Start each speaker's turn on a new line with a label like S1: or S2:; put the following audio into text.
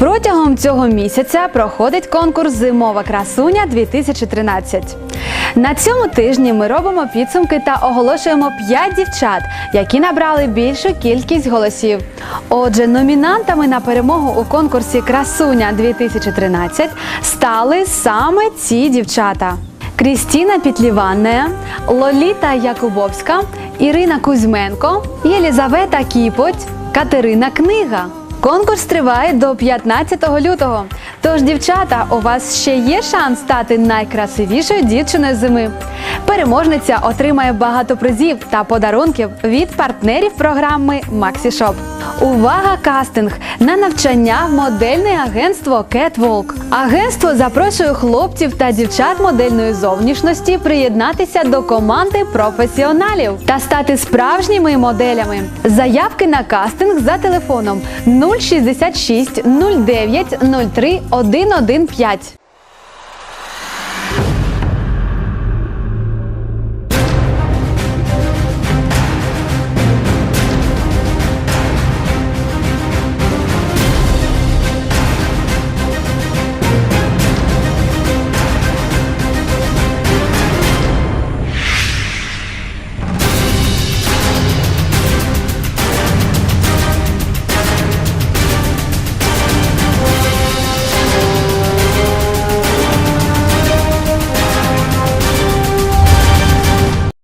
S1: Протягом цього місяця проходить конкурс Зимова красуня 2013. На цьому тижні ми робимо підсумки та оголошуємо 5 дівчат, які набрали більшу кількість голосів. Отже, номінантами на перемогу у конкурсі Красуня 2013 стали саме ці дівчата. Крістіна Пітліванне, Лоліта Якубовська, Ірина Кузьменко, Єлізавета Кіпоть, Катерина Книга. Конкурс триває до 15 лютого. Тож, дівчата, у вас ще є шанс стати найкрасивішою дівчиною зими. Переможниця отримає багато призів та подарунків від партнерів програми MaxiShop. Увага, кастинг на навчання в модельне агентство Catwalk. Агентство запрошує хлопців та дівчат модельної зовнішності приєднатися до команди професіоналів та стати справжніми моделями. Заявки на кастинг за телефоном 066 09 03 115.